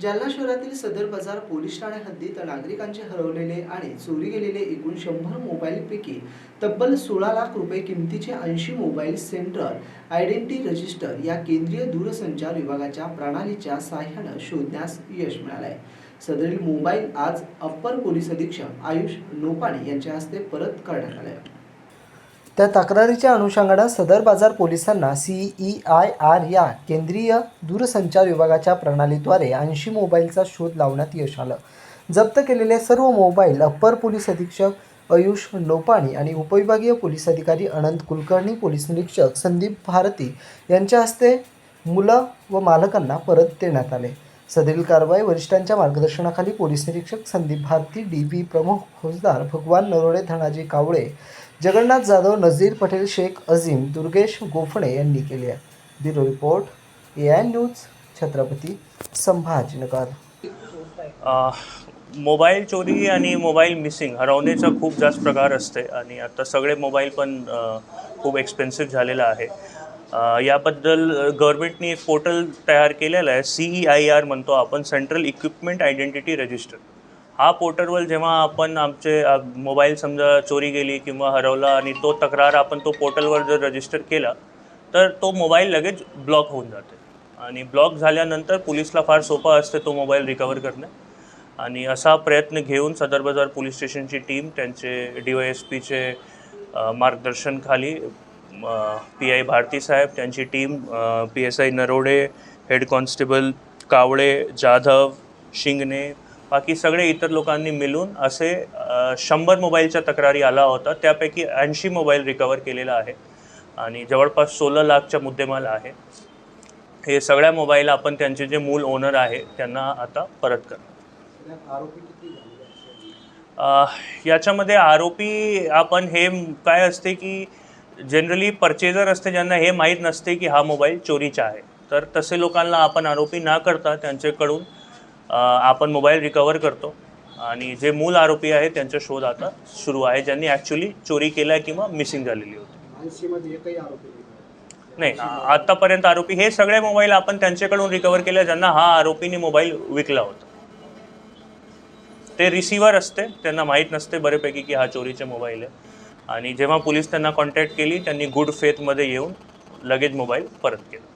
जालना शहरातील सदर बाजार पोलीस ठाणे हद्दीत नागरिकांचे हरवलेले आणि चोरी गेलेले एकूण शंभर मोबाईलपैकी तब्बल सोळा लाख रुपये किमतीचे ऐंशी मोबाईल सेंट्रल आयडेंटिटी रजिस्टर या केंद्रीय दूरसंचार विभागाच्या प्रणालीच्या साह्यानं शोधण्यास यश मिळालंय. सदरील मोबाईल आज अप्पर पोलीस अधीक्षक आयुष नोपाणे यांच्या हस्ते परत करण्यात आले त्या तक्रारीच्या अनुषंगानं सदर बाजार पोलिसांना सीई आय आर या केंद्रीय दूरसंचार विभागाच्या प्रणालीद्वारे ऐंशी मोबाईलचा शोध लावण्यात यश आलं. जप्त केलेले सर्व मोबाईल अप्पर पोलीस अधीक्षक आयुष लोपाणी आणि उपविभागीय पोलीस अधिकारी अनंत कुलकर्णी पोलीस निरीक्षक संदीप भारती यांच्या हस्ते मुलं व मालकांना परत देण्यात आले. सदरील कारवाई वरिष्ठांच्या मार्गदर्शनाखाली पोलीस निरीक्षक संदीप भारती डी बी प्रमुख फौजदार भगवान नरोडे धनाजी कावळे जगन्नाथ जाधव नझीर पटेल शेख अझीम दुर्गेश गोफणे यांनी केली आहे. Bureau report A I news Chhatrapati Sambhajinagar. Mobile चोरी आणि मोबाईल मिसिंग हरवण्याचा खूप जास्त प्रकार असते आणि आता सगळे मोबाईल पण खूप एक्सपेन्सिव्ह झालेला आहे. याबद्दल गव्हर्मेंटनी एक पोर्टल तयार केलेलं आहे सी ई आय आर म्हणतो आपण सेंट्रल इक्विपमेंट आयडेंटिटी रजिस्टर हा पोर्टलवर जेव्हा आपण आमचे मोबाईल समजा चोरी गेली किंवा हरवला आणि तो तक्रार आपण तो पोर्टलवर जर रजिस्टर केला तर तो मोबाईल लगेच ब्लॉक होऊन जाते. आणि ब्लॉक झाल्यानंतर पोलिसला फार सोपा असते तो मोबाईल रिकवर करणे. आणि असा प्रयत्न घेऊन सदर बाजार पोलीस स्टेशनची टीम त्यांचे डी वाय एस पीचे मार्गदर्शनखाली पी आय भारती साहेब त्यांची team P S I Narode head constable Kawale Jadhav Shingane बाकी सगळे इतर लोकांनी मिळून असे शंभर मोबाईलच्या तक्रारी आला होता. त्यापैकी ऐंशी मोबाईल रिकवर केलेला आहे. आणि जवळपास सोळा लाखच्या मुद्देमाल आहे. हे सगळ्या मोबाईल आपण त्यांचे जे मूल ओनर आहे त्यांना आता परत करणार याच्यामध्ये आरोपी आपण हे काय असते की जनरली परचेजर असते ज्यांना हे माहीत नसते की हा मोबाईल चोरीचा आहे. तर तसे लोकांना आपण आरोपी न करता त्यांच्याकडून आपण मोबाईल रिकवर करतो आणि जे मूल आरोपी आहे त्यांचा शोध आता सुरू आहे. ज्यांनी ॲक्च्युली चोरी केला किंवा मिसिंग झालेली होती. नाही आतापर्यंत आरोपी हे सगळे मोबाईल आपण त्यांच्याकडून रिकवर केले ज्यांना हा आरोपीने मोबाईल विकला होता. ते रिसिव्हर असते त्यांना माहीत नसते बऱ्यापैकी की हा चोरीचे मोबाईल आहे. आणि जेव्हा पोलीस त्यांना कॉन्टॅक्ट केली त्यांनी गुड फेथमध्ये येऊन लगेच मोबाईल परत केला.